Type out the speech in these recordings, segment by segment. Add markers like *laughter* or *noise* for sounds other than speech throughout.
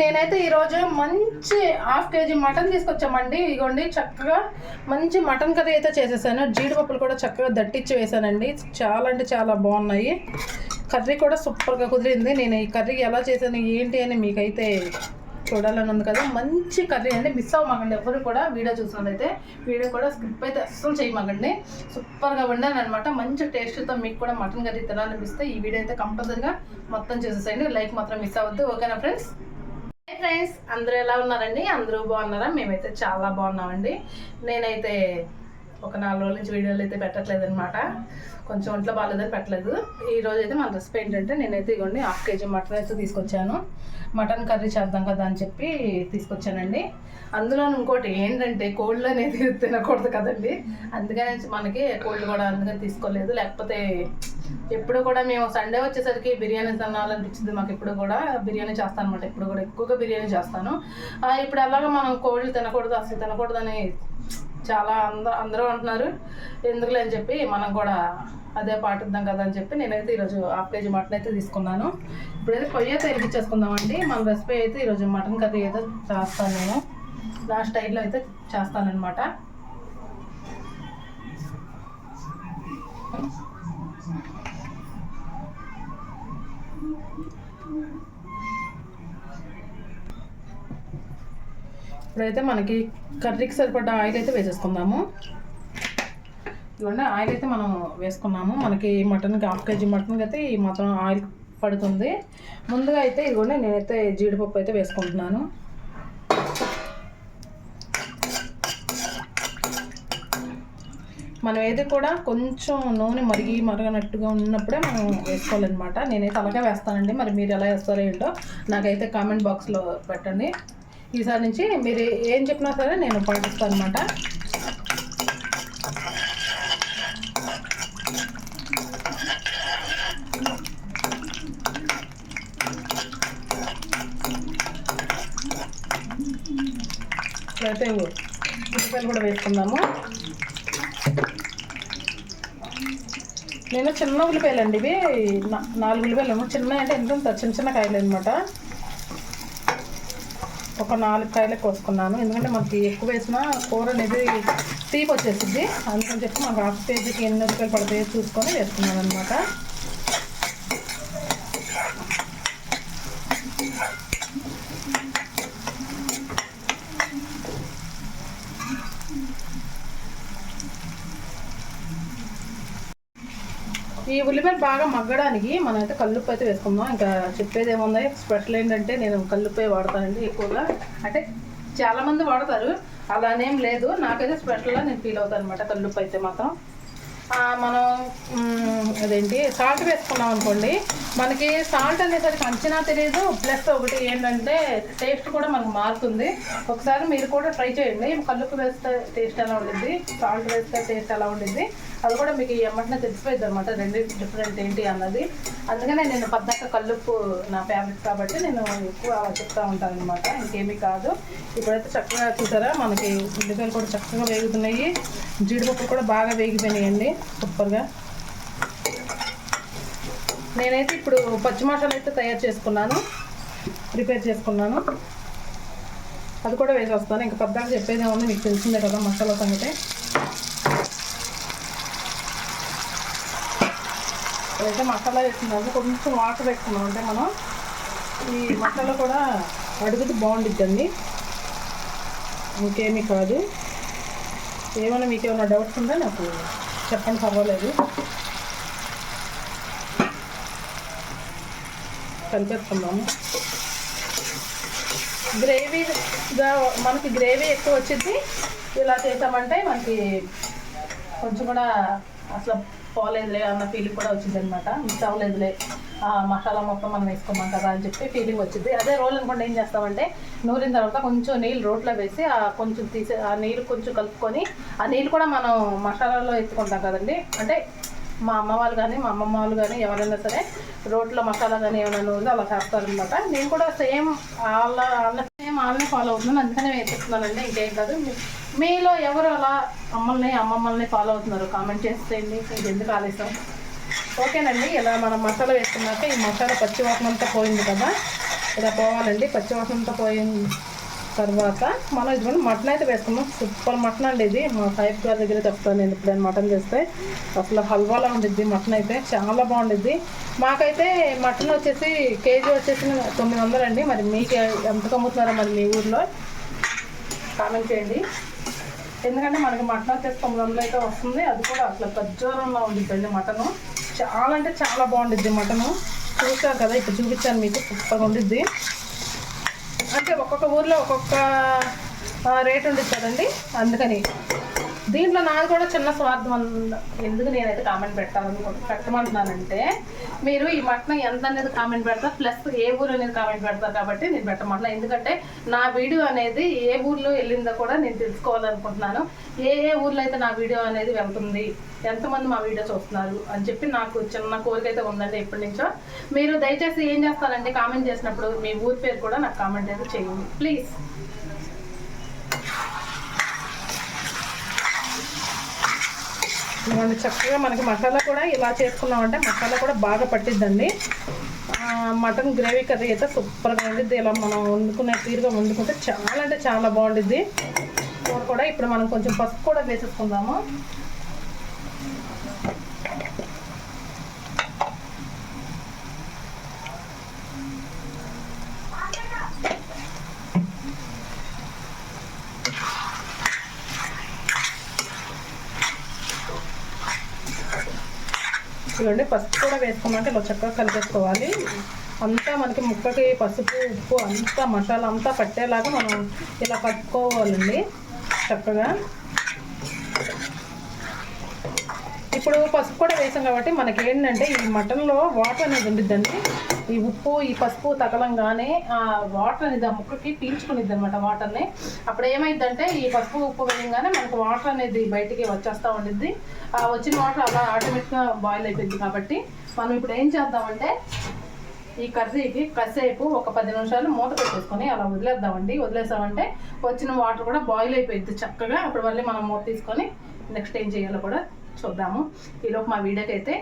నేనైతే ఈరోజు మంచి హాఫ్ కేజీ మటన్ తీసుకొచ్చామండి. ఇగోండి చక్కగా మంచి మటన్ కర్రీ అయితే చేసేసాను. జీడిపప్పులు కూడా చక్కగా దట్టించి వేసానండి. చాలా అంటే చాలా బాగున్నాయి. కర్రీ కూడా సూపర్గా కుదిరింది. నేను ఈ కర్రీ ఎలా చేశాను ఏంటి అని మీకైతే చూడాలని ఉంది కదా. మంచి కర్రీ అండి. మిస్ అవ్వమాకండి ఎవరు కూడా వీడియో చూసినట్లయితే వీడియో కూడా స్కిప్ అయితే అస్సలు చేయమాకండి. సూపర్గా వండాను అనమాట మంచి టేస్ట్తో మీకు కూడా మటన్ కర్రీ తినాలనిపిస్తే ఈ వీడియో అయితే కంపల్సరీగా మొత్తం చూసేసేయండి. లైక్ మాత్రం మిస్ అవ్వద్దు. ఓకేనా ఫ్రెండ్స్? ఫ్రెండ్స్ అందరూ ఎలా ఉన్నారండి? అందరూ బాగున్నారా? మేమైతే చాలా బాగున్నామండి. నేనైతే ఒక నాలుగు రోజుల నుంచి వీడియోలు అయితే పెట్టట్లేదు అనమాట కొంచెం ఒంట్లో బాగాలేదని పెట్టలేదు. ఈ రోజు అయితే మన రెసిపీ ఏంటంటే నేనైతే ఇగోండి హాఫ్ కేజీ మటన్ అయితే తీసుకొచ్చాను. మటన్ కర్రీ చేద్దాం కదా అని చెప్పి తీసుకొచ్చానండి. అందులో ఇంకోటి ఏంటంటే కోళ్ళు అనేది *laughs* తినకూడదు కదండి. అందుకని మనకి కోళ్ళు కూడా అందుకని తీసుకోలేదు. లేకపోతే ఎప్పుడు కూడా మేము సండే వచ్చేసరికి బిర్యానీ తినాలనిపించింది మాకు ఇప్పుడు కూడా. బిర్యానీ చేస్తాను అనమాట ఇప్పుడు కూడా ఎక్కువగా బిర్యానీ చేస్తాను. ఇప్పుడు అలాగా మనం కోళ్ళు తినకూడదు అసలు తినకూడదని చాలా అందరూ అందరూ అంటున్నారు. ఎందుకులే అని చెప్పి మనం కూడా అదే పాటిద్దాం కదా అని చెప్పి నేనైతే ఈరోజు హాఫ్ కేజీ మటన్ అయితే తీసుకున్నాను. ఇప్పుడైతే పొయ్యి అయితే వెలిగించేసుకుందామండి మన రెసిపీ అయితే ఈరోజు మటన్ కర్రీ అయితే చేస్తాను నేను. నా స్టైల్లో అయితే చేస్తానన్నమాట. ఇప్పుడైతే మనకి కర్రీకి సరిపడ్డ ఆయిల్ అయితే వేసేసుకుందాము. ఇవ్వండి ఆయిల్ అయితే మనం వేసుకున్నాము. మనకి మటన్కి హాఫ్ కేజీ మటన్కి అయితే ఈ మాత్రం ఆయిల్ పడుతుంది. ముందుగా అయితే ఇదిగోండి నేనైతే జీడిపప్పు అయితే వేసుకుంటున్నాను. మనం ఏది కూడా కొంచెం నూనె మరిగి మరగనట్టుగా ఉన్నప్పుడే మనం వేసుకోవాలన్నమాట. నేనైతే అలాగే వేస్తానండి. మరి మీరు ఎలా వేస్తారో ఏంటో నాకైతే కామెంట్ బాక్స్లో పెట్టండి. ఈసారి నుంచి మీరు ఏం చెప్పినా సరే నేను పాటిస్తాను అనమాట ఇప్పుడైతే ఉల్లిపాయలు కూడా వేసుకుందాము. నేను చిన్న ఉల్లిపాయలు అండి ఇవి నాలుగు ఉల్లిపాయలు చిన్న అంటే ఎంత చిన్న చిన్న కాయలు అనమాట ఒక నాలుగు కాయలు కోసుకున్నాను. ఎందుకంటే మనకి ఎక్కువ వేసిన కూర అనేది తీపి వచ్చేసింది అందుకని చెప్పి మాకు హాఫ్ కేజీకి ఎన్ని రూపాయలు పడతాయో చూసుకొని వేసుకున్నాను అనమాట ఈ ఉల్లిపాయలు బాగా మగ్గడానికి మనం అయితే కల్లుప్పు అయితే వేసుకుందాం. ఇంకా చెప్పేది ఏముంది స్పెషల్ ఏంటంటే నేను కల్లుప్పే వాడతానండి ఎక్కువగా. అంటే చాలా మంది వాడతారు అలానేం లేదు. నాకైతే స్పెషల్గా నేను ఫీల్ అవుతాను అనమాట కల్లుప్పు అయితే మాత్రం. మనం అదేంటి సాల్ట్ వేసుకున్నాం అనుకోండి మనకి సాల్ట్ అనేసరికి అంచనా తెలియదు ప్లస్ ఒకటి ఏంటంటే టేస్ట్ కూడా మనకు మారుతుంది. ఒకసారి మీరు కూడా ట్రై చేయండి. కల్లుప్పు వేస్తే టేస్ట్ ఎలా ఉండిద్ది? సాల్ట్ వేస్తే టేస్ట్ ఎలా ఉండిద్ది? అది కూడా మీకు ఎమ్మటనే తెలిసిపోయింది అనమాట రెండు డిఫరెంట్ ఏంటి అన్నది. అందుకనే నేను పద్దాక కల్లుప్పు నా ఫేవరెట్ కాబట్టి నేను ఎక్కువ చెప్తా ఉంటాను అనమాట ఇంకేమీ కాదు. ఇప్పుడైతే చక్కగా చూసారా? మనకి ఉల్లిపాయలు కూడా చక్కగా వేగుతున్నాయి. జీడిపప్పు కూడా బాగా వేగిపోయినాయండి. సూపర్గా. నేనైతే ఇప్పుడు పచ్చి మసాలా అయితే తయారు చేసుకున్నాను. ప్రిపేర్ చేసుకున్నాను. అది కూడా వేసేస్తాను. ఇంకా పెద్దగా చెప్పేది ఏమన్నా మీకు తెలిసిందే కదా మసాలా సంగతి. అయితే మసాలా వేసుకున్నాము కొంచెం వాటర్ వేసుకున్నాం అంటే మనం ఈ మసాలా కూడా అడుగుతూ బాగుండిద్దండి. ఇంకేమీ కాదు. ఏమైనా మీకు ఏమైనా డౌట్స్ ఉందా నాకు చెప్పండి పర్వాలేదు. కలిపేస్తున్నాము గ్రేవీగా మనకి గ్రేవీ ఎక్కువ వచ్చింది ఇలా చేసామంటే మనకి కొంచెం కూడా అసలు పోలేదులే అన్న ఫీలింగ్ కూడా వచ్చింది అనమాట మిస్ అవ్వలేదులే. ఆ, మసాలా మొత్తం మనం వేసుకున్నాం కదా అని చెప్పి ఫీలింగ్ వచ్చింది. అదే రోల్ అనుకోండి ఏం చేస్తామంటే నూరిన తర్వాత కొంచెం నీళ్ళు రోట్లో వేసి ఆ కొంచెం తీసే ఆ నీళ్ళు కొంచెం కలుపుకొని ఆ నీళ్ళు కూడా మనం మసాలాలో ఎత్తుకుంటాం కదండి. అంటే మా అమ్మ వాళ్ళు కానీ మా అమ్మమ్మ వాళ్ళు కానీ ఎవరైనా సరే రోట్లో మసాలా కానీ ఏమైనా నూరితే అలా చేస్తారనమాట నేను కూడా సేమ్ వాళ్ళ వాళ్ళ సేమ్ వాళ్ళని ఫాలో అవుతున్నాను. అందుకనే వేసేస్తున్నానండి ఇంకేం కాదు. మీలో ఎవరు అలా అమ్మల్ని అమ్మమ్మల్ని ఫాలో అవుతున్నారు? కామెంట్ చేసేయండి ఇది ఎందుకు ఆలస్యం? ఓకేనండి ఇలా మనం మసాలా వేసుకున్నాక ఈ మసాలా పచ్చి అంతా పోయింది కదా? ఇలా పోవాలండి. పచ్చివాసనంతో పోయిన తర్వాత మనం ఇదిగోండి మటన్ అయితే వేసుకున్నాం సూపర్ మటన్ అండి ఇది. మా సాయిబ్ గారి దగ్గర చెప్తాను నేను ఎప్పుడైనా మటన్ చేస్తే. అసలు హల్వాలా ఉండిద్ది మటన్ అయితే. చాలా బాగుండిద్ది. మాకైతే మటన్ వచ్చేసి కేజీ వచ్చేసి తొమ్మిది వందలు అండి మరి మీకు ఎంత అమ్ముతున్నారో మరి మీ ఊర్లో? కామెంట్ చేయండి. ఎందుకంటే మనకి మటన్ వచ్చేసి తొమ్మిది అయితే వస్తుంది. అది కూడా అసలు ఖర్జూరంలో ఉండిద్దండి మటను. చాలా అంటే చాలా బాగుండిద్ది మటను. చూసారు కదా ఇప్పుడు చూపించాను మీకు. సూపర్గా ఉండిద్ది. అంటే ఒక్కొక్క ఊర్లో ఒక్కొక్క రేట్ ఉండిద్ది కదండి. అందుకని దీంట్లో నాది కూడా చిన్న స్వార్థం ఎందుకు నేనైతే కామెంట్ పెట్టాలను పెట్టమంటున్నానంటే మీరు ఈ మటన్ ఎంత అనేది కామెంట్ పెడతారు ప్లస్ ఏ ఊరు అనేది కామెంట్ పెడతారు కాబట్టి నేను పెట్టమంటున్నాను ఎందుకంటే నా వీడియో అనేది ఏ ఊర్లో వెళ్ళిందో కూడా నేను తెలుసుకోవాలనుకుంటున్నాను. ఏ ఏ ఊర్లో అయితే నా వీడియో అనేది వెళ్తుంది ఎంతమంది మా వీడియో చూస్తున్నారు అని చెప్పి నాకు చిన్న కోరిక అయితే ఉందండి ఎప్పటి నుంచో మీరు దయచేసి ఏం చేస్తారంటే కామెంట్ చేసినప్పుడు మీ ఊరి పేరు కూడా నాకు కామెంట్ అయితే చేయండి. ప్లీజ్ ఇవ్వండి చక్కగా మనకి మసాలా కూడా ఇలా చేసుకున్నామంటే మసాలా కూడా బాగా పట్టిద్దండి. మటన్ గ్రేవీ కర్రీ అయితే సూపర్గా ఉండిద్ది. ఇలా మనం వండుకునే తీరుగా వండుకుంటే చాలా అంటే చాలా బాగుండిద్ది. కూర కూడా ఇప్పుడు మనం కొంచెం పసుపు కూడా వేసేసుకుందాము. చూడండి పసుపు కూడా వేసుకోమంటే ఇలా చక్కగా కలిపేసుకోవాలి. అంతా మనకి ముక్కకి పసుపు ఉప్పు అంతా మసాలా అంతా పట్టేలాగా మనం ఇలా కట్టుకోవాలండి చక్కగా. ఇప్పుడు పసుపు కూడా వేసాం కాబట్టి మనకి ఏంటంటే ఈ మటన్లో వాటర్ అనేది ఉండిద్దండి. ఈ ఉప్పు ఈ పసుపు తగలంగానే ఆ వాటర్ అనేది ఆ ముక్కకి పీల్చుకునిద్ది అనమాట వాటర్ని అప్పుడు ఏమైందంటే ఈ పసుపు ఉప్పు వేయంగానే మనకు వాటర్ అనేది బయటికి వచ్చేస్తూ ఉండిద్ది. ఆ వచ్చిన వాటర్ అలా ఆటోమేటిక్గా బాయిల్ అయిపోయింది కాబట్టి మనం ఇప్పుడు ఏం చేద్దామంటే ఈ కర్రీకి కసేపు ఒక పది నిమిషాలు మూత పెట్టేసుకొని అలా వదిలేద్దామండి. వదిలేసామంటే వచ్చిన వాటర్ కూడా బాయిల్ అయిపోయింది చక్కగా. అప్పుడు మళ్ళీ మనం మూత తీసుకొని నెక్స్ట్ ఏం చేయాలో కూడా చూద్దాము. ఈలోపు మా వీడియోకి అయితే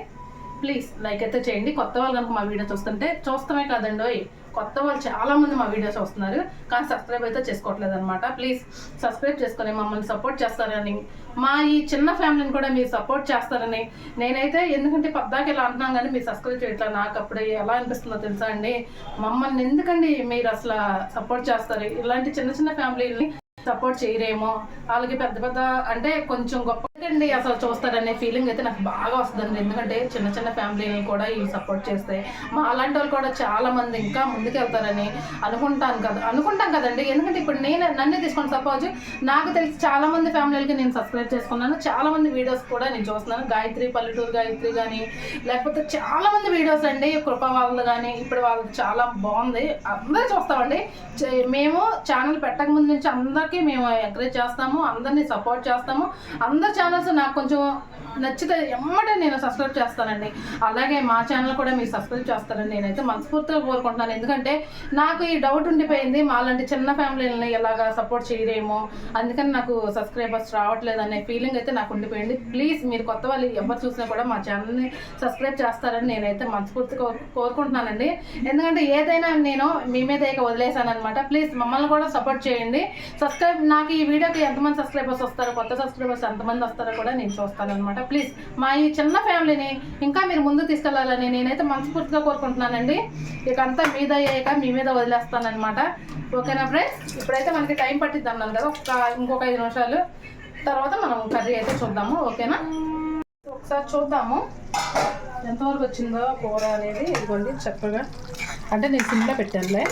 ప్లీజ్ లైక్ అయితే చేయండి. కొత్త వాళ్ళు కనుక మా వీడియో చూస్తుంటే చూస్తామే కాదండి ఓయ్. కొత్త వాళ్ళు చాలా మంది మా వీడియోస్ వస్తున్నారు కానీ సబ్స్క్రైబ్ అయితే చేసుకోవట్లేదు అనమాట ప్లీజ్ సబ్స్క్రైబ్ చేసుకొని మమ్మల్ని సపోర్ట్ చేస్తారని మా ఈ చిన్న ఫ్యామిలీని కూడా మీరు సపోర్ట్ చేస్తారని నేనైతే ఎందుకంటే పద్దాక ఇలా అంటున్నాం కానీ మీరు సబ్స్క్రైబ్ చేయట్లేదు నాకు అప్పుడు ఎలా అనిపిస్తుందో తెలుసా అండి? మమ్మల్ని ఎందుకండి మీరు అసలు సపోర్ట్ చేస్తారు? ఇలాంటి చిన్న చిన్న ఫ్యామిలీని సపోర్ట్ చేయరేమో. వాళ్ళకి పెద్ద పెద్ద అంటే కొంచెం గొప్ప అండి అసలు చూస్తారనే ఫీలింగ్ అయితే నాకు బాగా వస్తుందండి. ఎందుకంటే చిన్న చిన్న ఫ్యామిలీని కూడా ఇవి సపోర్ట్ చేస్తే మా అలాంటి వాళ్ళు కూడా చాలా మంది ఇంకా ముందుకెళ్తారని అనుకుంటాను కదా అనుకుంటాం కదండి. ఎందుకంటే ఇప్పుడు నేను నన్ను తీసుకొని సపోజ్ నాకు తెలిసి చాలా మంది ఫ్యామిలీలకి నేను సబ్స్క్రైబ్ చేసుకున్నాను. చాలా మంది వీడియోస్ కూడా నేను చూస్తున్నాను. గాయత్రి పల్లెటూరు గాయత్రి కానీ లేకపోతే చాలా మంది వీడియోస్ అండి. కృప వాళ్ళు కానీ ఇప్పుడు వాళ్ళు చాలా బాగుంది. అందరూ చూస్తామండి. చే- మేము ఛానల్ పెట్టక ముందు నుంచి వాళ్ళకి మేము ఎంకరేజ్ చేస్తాము అందరినీ సపోర్ట్ చేస్తాము. అందరి ఛానల్స్ నాకు కొంచెం నచ్చితే ఎమ్మటే నేను సబ్స్క్రైబ్ చేస్తానండి. అలాగే మా ఛానల్ కూడా మీరు సబ్స్క్రైబ్ చేస్తారని నేనైతే మనస్ఫూర్తిగా కోరుకుంటున్నాను. ఎందుకంటే నాకు ఈ డౌట్ ఉండిపోయింది మాలాంటి చిన్న ఫ్యామిలీలని ఎలాగ సపోర్ట్ చేయలేమో అందుకని నాకు సబ్స్క్రైబర్స్ రావట్లేదు అనే ఫీలింగ్ అయితే నాకు ఉండిపోయింది. ప్లీజ్ మీరు కొత్త వాళ్ళు ఎవరు చూసినా కూడా మా ఛానల్ని సబ్స్క్రైబ్ చేస్తారని నేనైతే మనస్ఫూర్తిగా కోరుకుంటున్నానండి. ఎందుకంటే ఏదైనా నేను మీ మీద ఇక వదిలేసాను అనమాట ప్లీజ్ మమ్మల్ని కూడా సపోర్ట్ చేయండి. సబ్స్క్రైబ్ నాకు ఈ వీడియోకి ఎంతమంది సబ్స్క్రైబర్స్ వస్తారో కొత్త సబ్స్క్రైబర్స్ ఎంతమంది వస్తారో కూడా నేను చూస్తాను అనమాట ప్లీజ్ మా ఈ చిన్న ఫ్యామిలీని ఇంకా మీరు ముందుకు తీసుకెళ్ళాలని నేనైతే మనస్ఫూర్తిగా కోరుకుంటున్నానండి. ఇక అంతా మీద అయ్యాక మీ మీద వదిలేస్తానమాట ఓకేనా ఫ్రెండ్స్ ఇప్పుడైతే మనకి టైం పట్టిద్ది అన్నాను కదా ఒక ఇంకొక ఐదు నిమిషాలు. తర్వాత మనం కర్రీ అయితే చూద్దాము ఓకేనా? ఒకసారి చూద్దాము. ఎంతవరకు వచ్చిందో కూర అనేది ఇదిగోండి చక్కగా. అంటే నేను సిమ్లో పెట్టానులే.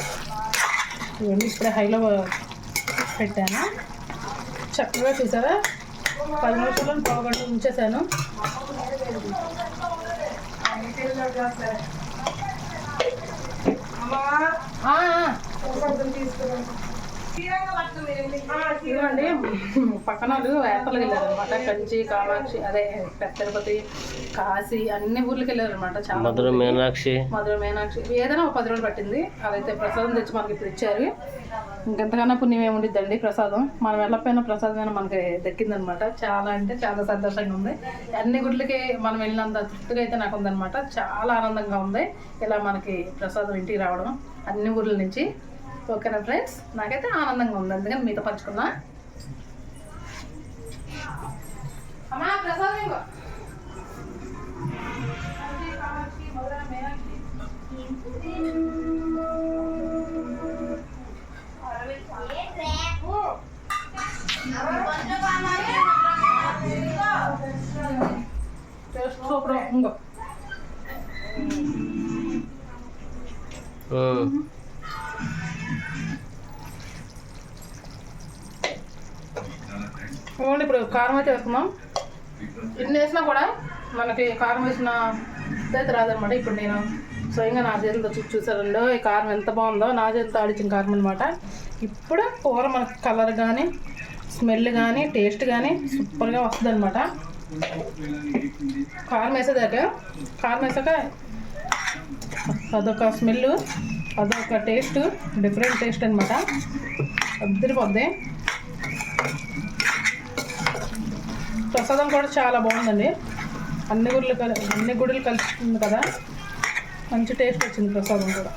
ఇదిగోండి ఇప్పుడే హైలో పెట్టాను? చక్కగా చూసారా పది నిమిషాలు పావుగంట ఉంచేసాను ఆ, ఆ. ఇదిగోండి పక్కన వాళ్ళు వేపలకు వెళ్ళారు అనమాట కంచి కామాక్షి అదే పెద్ద తిరుపతి కాశీ అన్ని ఊర్లకి వెళ్ళారు అనమాట చాలా మధుర మీనాక్షి. మధుర మీనాక్షి. ఏదైనా ఒక పది రోజులు పట్టింది. అదైతే ప్రసాదం తెచ్చి మనకి ఇప్పుడు ఇచ్చారు. ఇంకెంతకన్నా పుణ్యం ఏముండిద్దండి ప్రసాదం. మనం వెళ్ళకపోయినా ప్రసాదం మనకి దక్కిందనమాట చాలా అంటే చాలా సంతోషంగా ఉంది. అన్ని గుడ్లకి మనం వెళ్ళినంత తృప్తిగా అయితే నాకు ఉందన్నమాట. చాలా ఆనందంగా ఉంది. ఇలా మనకి ప్రసాదం ఇంటికి రావడం అన్ని ఊర్ల నుంచి ఓకేనా ఫ్రెండ్స్ నాకైతే ఆనందంగా ఉంది అందుకని మీతో పంచుకున్నా అమ్మా ప్రసాదం ఇవ్వ టేస్ట్ సూపర్ ఇంకో ఉమ్. ఓన్లీ ఇప్పుడు కారం అయితే వేసుకుందాం. ఇన్ని వేసినా కూడా మనకి కారం వేసిన అయితే రాదనమాట ఇప్పుడు నేను స్వయంగా నా చేతులతో చూసి చూసారండి ఈ కారం ఎంత బాగుందో నా చేతితో ఆడించిన కారం అనమాట ఇప్పుడు కూర మనకి కలర్ కానీ స్మెల్ కానీ టేస్ట్ కానీ సూపర్గా వస్తుంది అనమాట కారం వేసేదాక కారం వేసాక అదొక స్మెల్ అదొక టేస్ట్ డిఫరెంట్ టేస్ట్ అనమాట అద్దరిపోద్ది. ప్రసాదం కూడా చాలా బాగుందండి. అన్ని గుడులు కలి అన్ని గుడులు కలుస్తుంది కదా. మంచి టేస్ట్ వచ్చింది ప్రసాదం కూడా.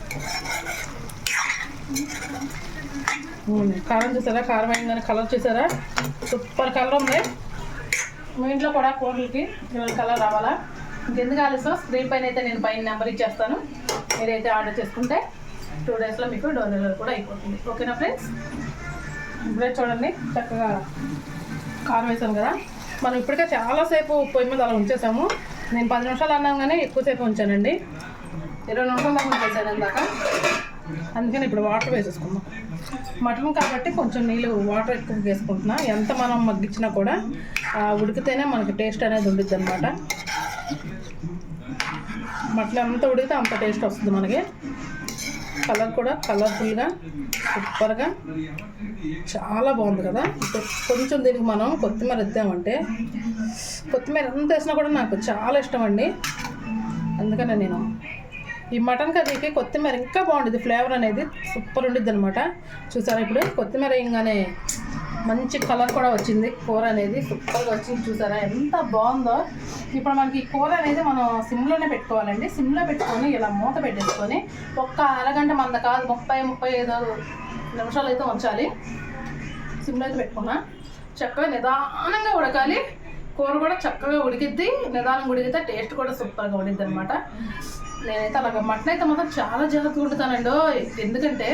కారం చూసారా? కారం అయిందని కలర్ చూసారా? సూపర్ కలర్ ఉంది. మీ ఇంట్లో కూడా కూరలకి ఇలాంటి కలర్ రావాలా? ఇంకెందుకు ఆలస్యం? స్క్రీన్ పైన అయితే నేను పైన నెంబర్ ఇచ్చేస్తాను. మీరైతే ఆర్డర్ చేసుకుంటే టూ డేస్లో మీకు డోర్ డెలివరీ కూడా అయిపోతుంది. ఓకేనా ఫ్రెండ్స్ ఇప్పుడే చూడండి చక్కగా కారం వేసాం కదా. మనం ఇప్పటికే చాలాసేపు పొయ్యి మీద అలా ఉంచేసాము. నేను పది నిమిషాలు అన్నాం కానీ ఎక్కువసేపు ఉంచానండి. ఇరవై నిమిషాలు దాకా ఉంచేసాను ఇందాక. అందుకని ఇప్పుడు వాటర్ వేసేసుకుందాం. మటన్ కాబట్టి కొంచెం నీళ్ళు వాటర్ ఎక్కువ వేసుకుంటున్నా. ఎంత మనం మగ్గించినా కూడా ఉడికితేనే మనకి టేస్ట్ అనేది ఉండిద్ది అనమాట మటన్ ఎంత ఉడికితే అంత టేస్ట్ వస్తుంది మనకి. కలర్ కూడా కలర్ఫుల్గా సూపర్గా చాలా బాగుంది కదా? కొంచెం దీనికి మనం కొత్తిమీర ఇద్దామంటే కొత్తిమీర ఎంత వేసినా కూడా నాకు చాలా ఇష్టం అండి. అందుకనే నేను ఈ మటన్ కర్రీకి కొత్తిమీర ఇంకా బాగుంటుంది ఫ్లేవర్ అనేది సూపర్ ఉండిద్ది అనమాట చూసారా ఇప్పుడు? కొత్తిమీర వేయగానే మంచి కలర్ కూడా వచ్చింది కూర అనేది. సూపర్గా వచ్చింది చూసారా? ఎంత బాగుందో. ఇప్పుడు మనకి ఈ కూర అనేది మనం సిమ్లోనే పెట్టుకోవాలండి. సిమ్లో పెట్టుకొని ఇలా మూత పెట్టేసుకొని ఒక్క అరగంట మంద కాదు ముప్పై ముప్పై ఐదు నిమిషాలు అయితే ఉంచాలి. సిమ్లో అయితే పెట్టుకున్నా. చక్కగా నిదానంగా ఉడకాలి. కూర కూడా చక్కగా ఉడికిద్ది. నిదానంగా ఉడికితే టేస్ట్ కూడా సూపర్గా ఉడిద్ది అనమాట నేనైతే అలాగ మటన్ అయితే మాత్రం చాలా జాగ్రత్తగా వండుతానండి. ఎందుకంటే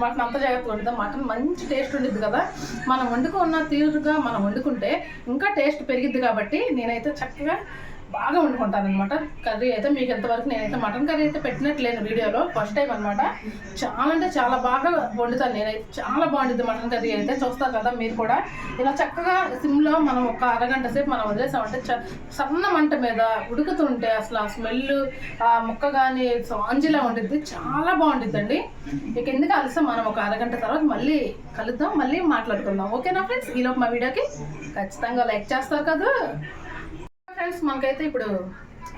మటన్ అంత జాగ్రత్తగా వండుతాం మటన్ మంచి టేస్ట్ ఉండిద్ది కదా. మనం వండుకున్న తీరుగా మనం వండుకుంటే ఇంకా టేస్ట్ పెరిగిద్ది కాబట్టి నేనైతే చక్కగా బాగా వండుకుంటాను అనమాట కర్రీ అయితే మీకు ఎంతవరకు నేనైతే మటన్ కర్రీ అయితే పెట్టినట్లేను వీడియోలో. ఫస్ట్ టైం అనమాట చాలా అంటే చాలా బాగా వండుతాను నేనైతే. చాలా బాగుంటుంది మటన్ కర్రీ అయితే. చూస్తారు కదా మీరు కూడా. ఇలా చక్కగా సిమ్లో మనం ఒక అరగంట సేపు మనం వదిలేసామంటే చ సన్న మంట మీద ఉడుకుతుంటే అసలు ఆ స్మెల్ ఆ ముక్క కానీ సాంజిలా ఉంటుంది చాలా బాగుంటుందండి ఇక ఎందుకు అలసా మనం ఒక అరగంట తర్వాత మళ్ళీ కలుద్దాం మళ్ళీ మాట్లాడుకుందాం. ఓకేనా ఫ్రెండ్స్? ఈలోపు మా వీడియోకి ఖచ్చితంగా లైక్ చేస్తారు కదా. ఫ్రెండ్స్ మనకైతే ఇప్పుడు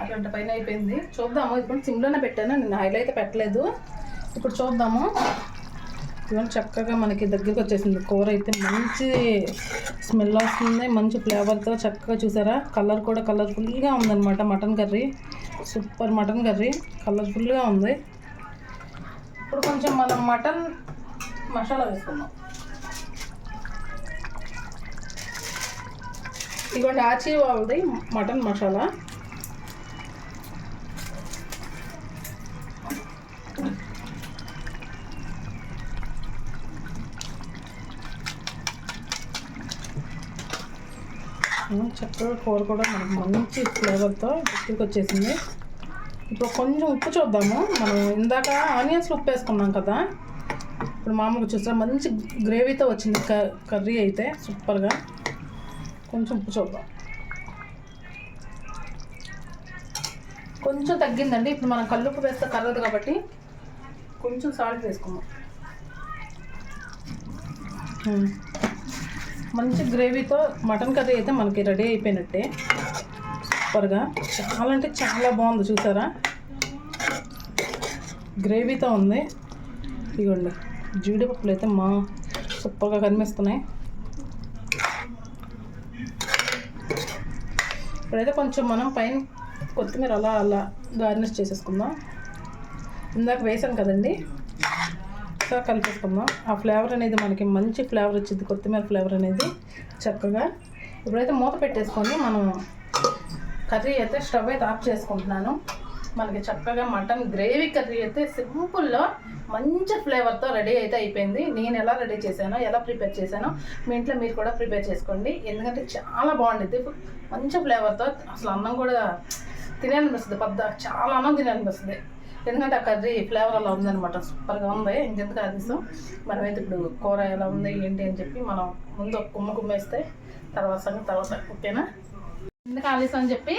అటువంటి పైన అయిపోయింది. చూద్దాము. ఇప్పుడు సిమ్లోనే పెట్టాను. నేను ఆయిల్ అయితే పెట్టలేదు. ఇప్పుడు చూద్దాము. ఇవన్నీ చక్కగా మనకి దగ్గరికి వచ్చేసింది. కూర అయితే మంచి స్మెల్ వస్తుంది. మంచి ఫ్లేవర్తో చక్కగా చూసారా? కలర్ కూడా కలర్ఫుల్గా ఉందన్నమాట. Mutton curry. Super mutton curry. కలర్ఫుల్గా ఉంది. ఇప్పుడు కొంచెం మనం మటన్ మసాలా వేసుకుందాం. ఇదిగోండి ఆచి వాళ్ళది మటన్ మసాలా. చక్కగా కూర కూడా మనకు మంచి ఫ్లేవర్తో దగ్గరికి వచ్చేసింది ఇప్పుడు కొంచెం ఉప్పు చూద్దాము. మనం ఇందాక ఆనియన్స్లో ఉప్పు వేసుకున్నాం కదా. ఇప్పుడు మామూలుగా చూస్తే మంచి గ్రేవీతో వచ్చింది క- కర్రీ అయితే సూపర్గా కొంచెం ఉప్పు చూద్దాం కొంచెం తగ్గిందండి. ఇప్పుడు మనం కల్లుప్పు వేస్తే కరగదు కాబట్టి కొంచెం సాల్ట్ వేసుకుందాం. మంచి గ్రేవీతో మటన్ కర్రీ అయితే మనకి రెడీ అయిపోయినట్టే. సూపర్గా. చాలా అంటే చాలా బాగుంది చూసారా? గ్రేవీతో ఉంది. ఇదిగోండి. జీడిపప్పులు అయితే మా సూపర్గా కనిపిస్తున్నాయి. ఇప్పుడైతే కొంచెం మనం పైన కొత్తిమీర అలా అలా గార్నిష్ చేసేసుకుందాం. ఇందాక వేసాను కదండి. సో కలిపేసుకుందాం. ఆ ఫ్లేవర్ అనేది మనకి మంచి ఫ్లేవర్ వచ్చింది. కొత్తిమీర ఫ్లేవర్ అనేది చక్కగా. ఇప్పుడైతే మూత పెట్టేసుకొని మనం కర్రీ అయితే స్టవ్ అయితే ఆఫ్ చేసుకుంటున్నాను. మనకి చక్కగా మటన్ గ్రేవీ కర్రీ అయితే సింపుల్లో మంచి ఫ్లేవర్తో రెడీ అయితే అయిపోయింది. నేను ఎలా రెడీ చేశానో ఎలా ప్రిపేర్ చేశానో మీ ఇంట్లో మీరు కూడా ప్రిపేర్ చేసుకోండి. ఎందుకంటే చాలా బాగుండిద్ది. మంచి ఫ్లేవర్తో అసలు అన్నం కూడా తినేయాలనిపిస్తుంది. పెద్ద చాలా అన్నం తినేయాలనిపిస్తుంది. ఎందుకంటే ఆ కర్రీ ఫ్లేవర్ అలా ఉందన్నమాట. సూపర్గా ఉంది. ఇంకెందుకు ఆదేశం మనమైతే ఇప్పుడు కూర ఎలా ఉంది ఏంటి అని చెప్పి మనం ముందు కుమ్మ కుమ్మేస్తే తర్వాత సంగతి తర్వాత. ఓకేనా? ఎందుకు ఆలస్యం అని చెప్పి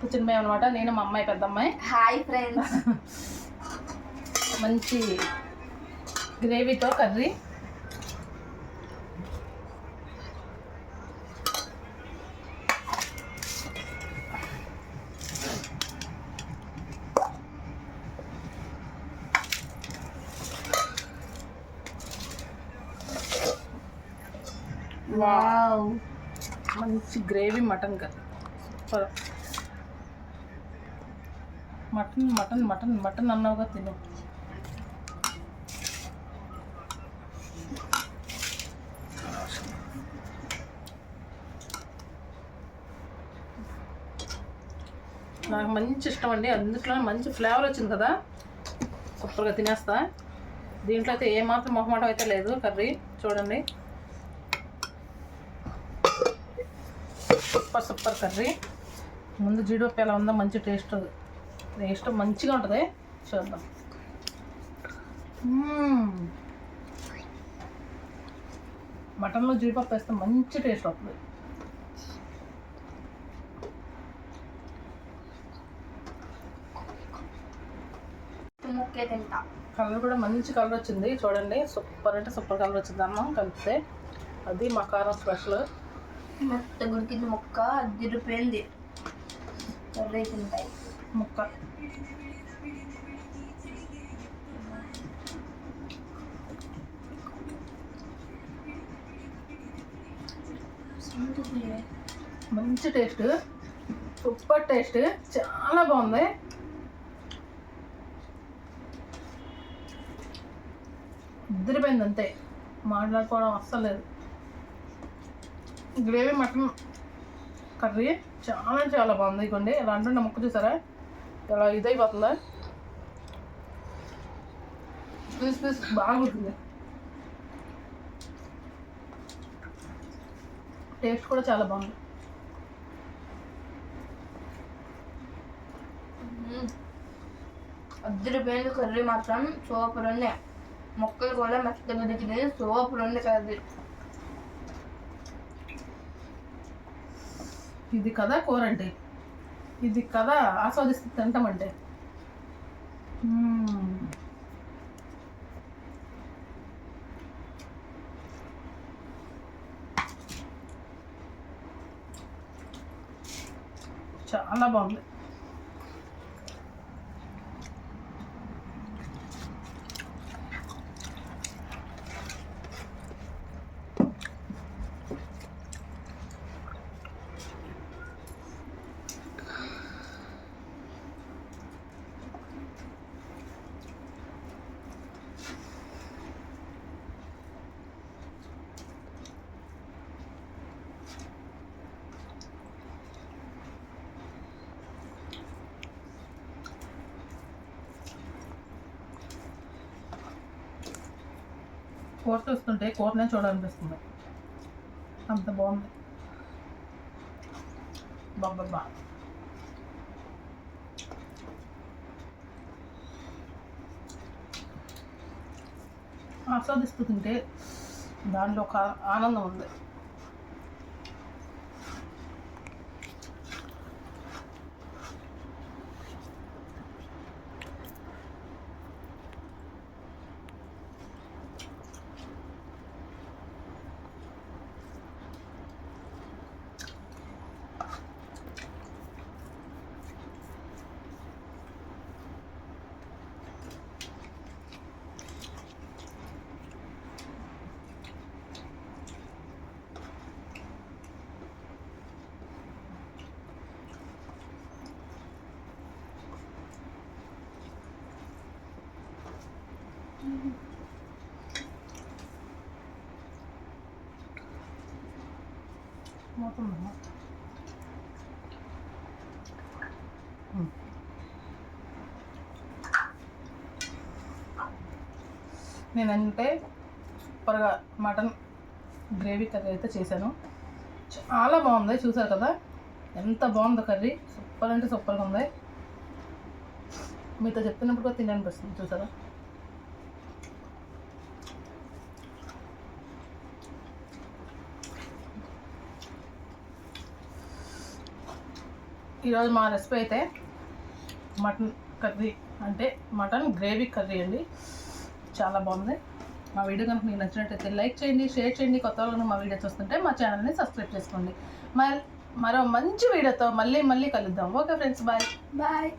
కూర్చుని అనమాట నేను మా అమ్మాయి పెద్ద అమ్మాయి హాయ్ ఫ్రెండ్స్ *laughs* మంచి గ్రేవీతో కర్రీ. మంచి gravy mutton curry. Super. Mutton mutton mutton mutton అన్నావుగా తిను. నాకు మంచి ఇష్టం అండి. అందుట్లో మంచి ఫ్లేవర్ వచ్చింది కదా. సూపర్గా తినేస్తా. దీంట్లో అయితే ఏమాత్రం మొహమాటం అయితే లేదు కర్రీ. చూడండి. Super super curry. ముందు జీడిపప్పు ఎలా ఉందో మంచి టేస్ట్ టేస్ట్ మంచిగా ఉంటుంది. చూద్దాం. మటన్లో జీడిపప్పు వేస్తే మంచి టేస్ట్ వస్తుంది. ముక్కే తింటా. కలర్ కూడా మంచి కలర్ వచ్చింది. చూడండి. సూపర్ అంటే సూపర్ కలర్ వచ్చింది అన్నం కలిపితే. అది మా కారం స్పెషల్. మొత్తం గుడికింది మొక్క అదిరిపోయింది కర్రీ తింటాయి మొక్క మంచి టేస్ట్. Super taste. చాలా బాగుంది. ఇద్దరిపోయింది అంతే మాట్లాడుకోవడం అస్సలు లేదు. గ్రేవీ మటన్ కర్రీ చాలా చాలా బాగుంది. ఇదిగోండి ఇలా అంటుండే ముక్క చూసారా? ఇలా ఇదైపోతుందా? పీస్ పీస్ బాగుంటుంది టేస్ట్ కూడా చాలా బాగుంది. అదిరిపోయింది కర్రీ మాత్రం సూపర్ ఉంది మొక్కలు కూడా మస్తు దిగింది సూపర్ ఉంది కర్రీ. ఇది కదా కూర అంటే. ఇది కదా ఆస్వాదిస్తూ తింటామంటే చాలా బాగుంది. కూర చూస్తుంటే కూరనే చూడాలనిపిస్తుంది. అంత బాగుంది. బాబా ఆస్వాదిస్తూ తింటే దానిలో ఒక ఆనందం ఉంది. నేనంటే సూపర్గా మటన్ గ్రేవీ కర్రీ అయితే చేశాను. చాలా బాగుంది చూసారు కదా? ఎంత బాగుందో కర్రీ. సూపర్ అంటే సూపర్గా ఉంది. మీతో చెప్తున్నప్పుడు కూడా తిననిపిస్తుంది చూసారా? ఈరోజు మా రెసిపీ అయితే మటన్ కర్రీ అంటే మటన్ గ్రేవీ కర్రీ అండి. చాలా బాగుంది. మా వీడియో కనుక మీకు నచ్చినట్టయితే లైక్ చేయండి షేర్ చేయండి. కొత్త వాళ్ళు మా వీడియో చూస్తుంటే మా ఛానల్ని సబ్స్క్రైబ్ చేసుకోండి. మరో మంచి వీడియోతో మళ్ళీ మళ్ళీ కలుద్దాం. Okay friends bye. బాయ్.